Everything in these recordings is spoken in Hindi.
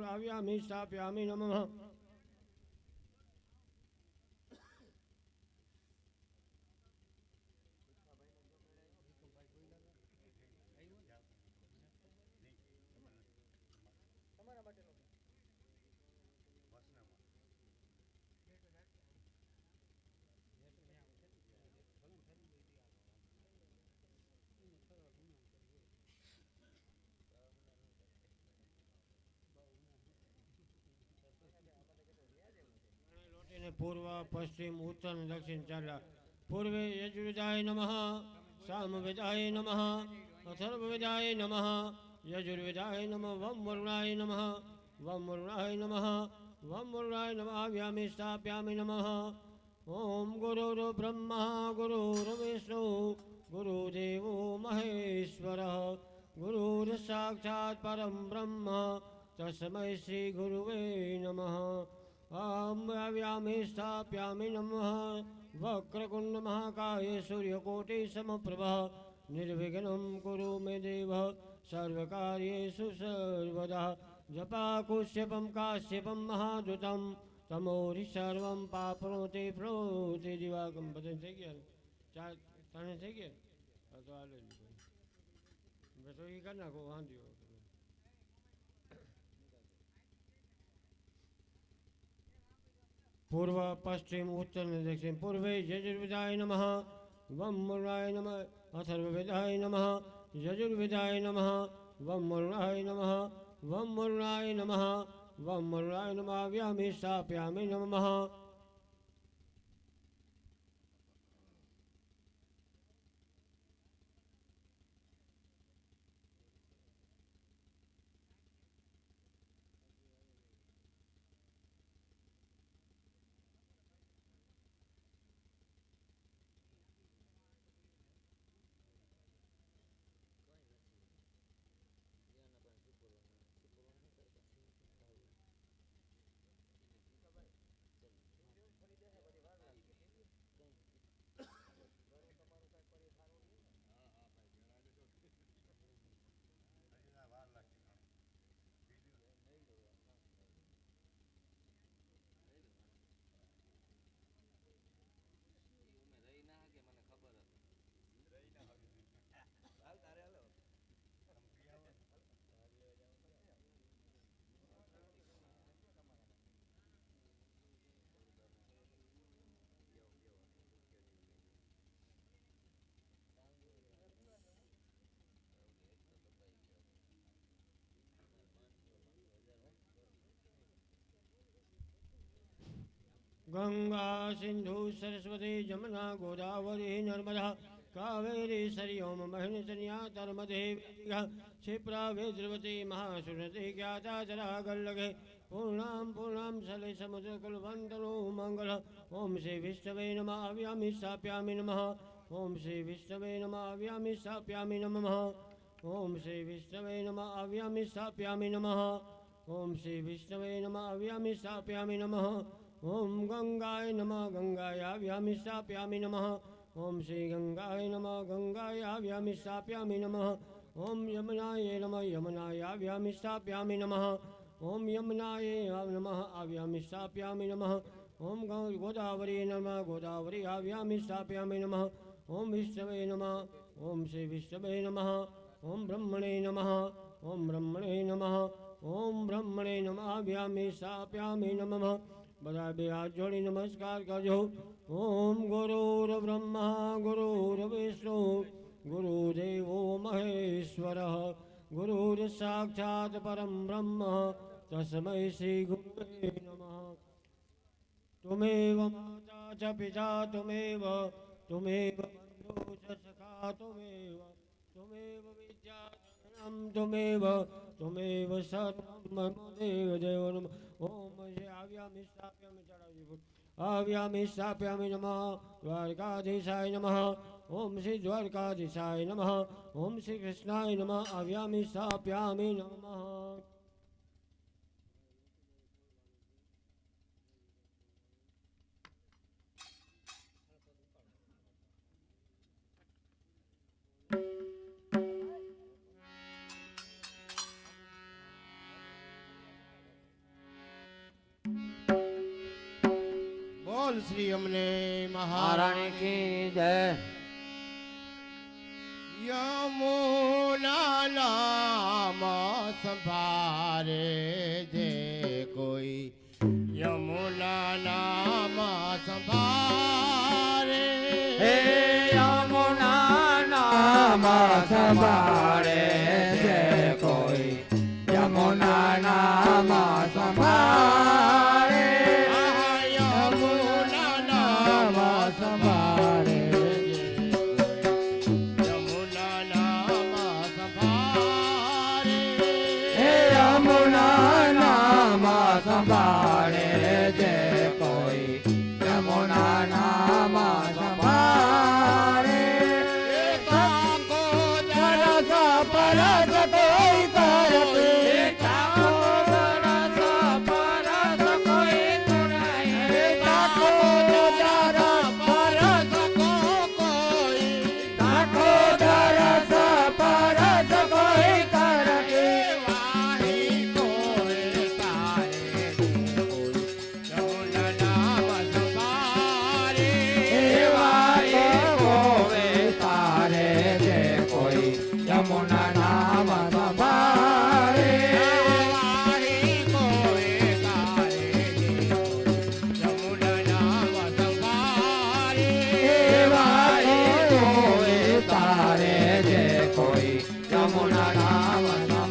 आव्यामि स्थापयामि नमः पूर्व, पश्चिम, उत्तर, दक्षिण चल पूर्वे नम साम नम नमः अथर्ववेदाय नम, यजुर्वेदाय नम वम वरुणाय नम वम वरुणाय नम वम वरुणाय नम व्यामि नम। नमः गुरुर् ब्रह्म गुरुर्विष्णु गुरुदेव महेश्वर। गुरुर्साक्षात्म परं ब्रह्म श्री श्रीगुरुवे नमः। પરમ બ્રહ્મ તસ્મૈ શ્રી ગુરુવે નમઃ आम्यामि स्थाप्यामि नमः वक्रकुण्डमहाकाये सूर्यकोटिसमप्रभः निर्विघ्नं कुरु मे देव सर्वकार्येषु सर्वदा जपाकुश्यपं काश्यपं महादुतं तमोरि सर्वं पापनोति प्रोति दिवाकं બધાને થઈ ગયા ને ચાર ત્રણે થઈ ગયા હા તો હાલે જ ભાઈ બસ તો એ કરી નાખો વાંધ્યો पूर्व पश्चिम उत्तर दक्षिण पूर्वे यजुर्वेदाय नम। वम मुरुणाय नम, अथर्ववेदाय नम, यजुर्वेदाय नम वम मुरुणाय नम वम मुरुणाय नम वम मुरुणाय नम व्यामि स्थापयामि नमः। गंगा, सिंधु, सरस्वती, जमुना, गोदावरी, नर्मदा, कावेरी, सरयोम महिनचन्या तर्मदे क्षिप्रा, वेद्रवती, महासुरति, ज्ञाता जरा गल्लगे पूर्णां पूर्णां सले समुद्र कुलवन्तनो मङ्गल ॐ श्री विष्णवे नमः आव्यामि स्थाप्यामि नमः। ॐ श्री विष्णवे नमः आव्यामि स्थाप्यामि नमः। ॐ श्री विष्णवे नमः आव्यामि स्थाप्यामि नमः। ॐ श्री विष्णवे नमः आव्यामि स्थाप्यामि नमः। ॐ गङ्गाय नमः गङ्गायाव्यामि स्थाप्यामि नमः। ॐ नमः गङ्गायाव्यामि स्थाप्यामि नमः। ॐ यमुनाय नमः यमुनायाव्यामि स्थाप्यामि नमः। ॐ यमुनाय नमः आव्यामि स्थाप्यामि नमः। गो- गोदावरी नमः गोदावरी आव्यामि स्थाप्यामि नमः। ॐ विष्णवे नमः। ॐ श्री विष्णवे नमः। ॐ ब्रह्मणे नमः। ॐ ब्रह्मणे नमः। ॐ ब्रह्मणे नमः आव्यामि स्थाप्यामि नमः। बधाई भी हाथ जोड़ी नमस्कार कर। जो ओम गुरुर ब्रह्मा, गुरुर विष्णु गुरुदेव महेश्वर, गुरुर साक्षात परम ब्रह्म, तस्म श्री गुरु नम। तुमेव माता च पिता, तुमेव तुमेव तुमेव तुमेव विद्या जननं तुमेव तुमेव सर्वं मम देव देव नमः। ॐ श्री आव्यामि स्थाप्यामि चढ़ावी फुट आव्यामि स्थाप्यामि नमः। द्वारकाधीशाय नमः। ॐ श्री द्वारकाधीशाय नमः। ॐ श्री कृष्णाय नमः। आव्यामि स्थाप्यामि બોલ શ્રી અમને મહારાણી કી જય. યમુના નામ સંભારે જે કોઈ. યમુના નામ સંભારે. હે યમુના નામ સંભારે como una.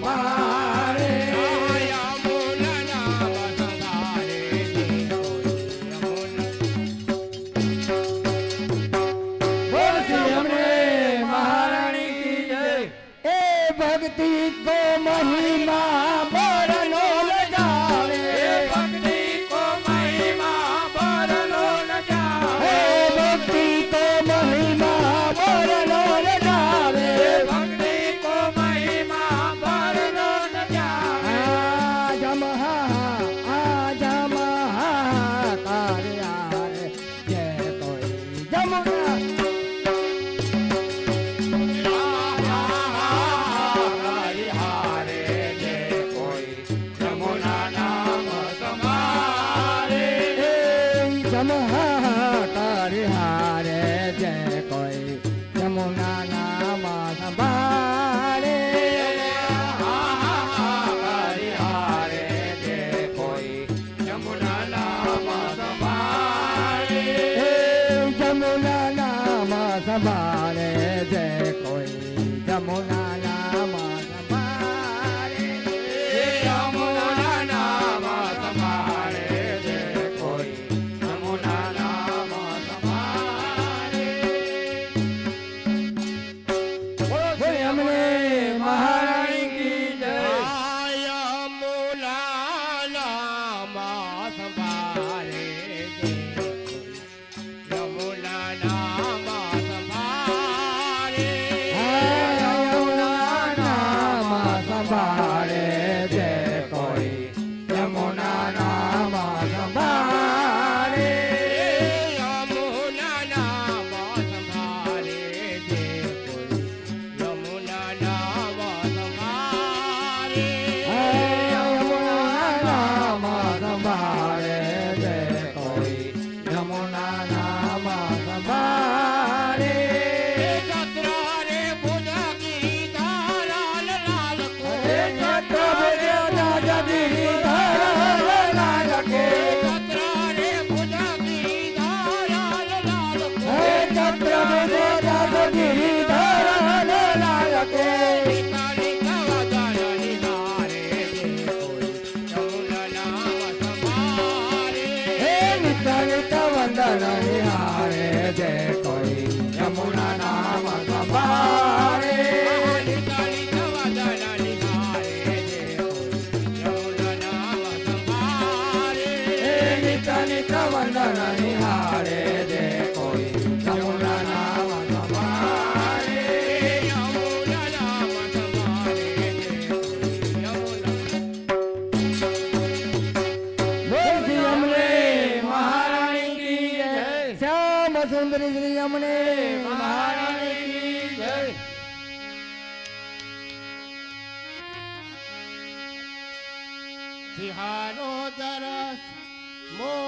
Star. more.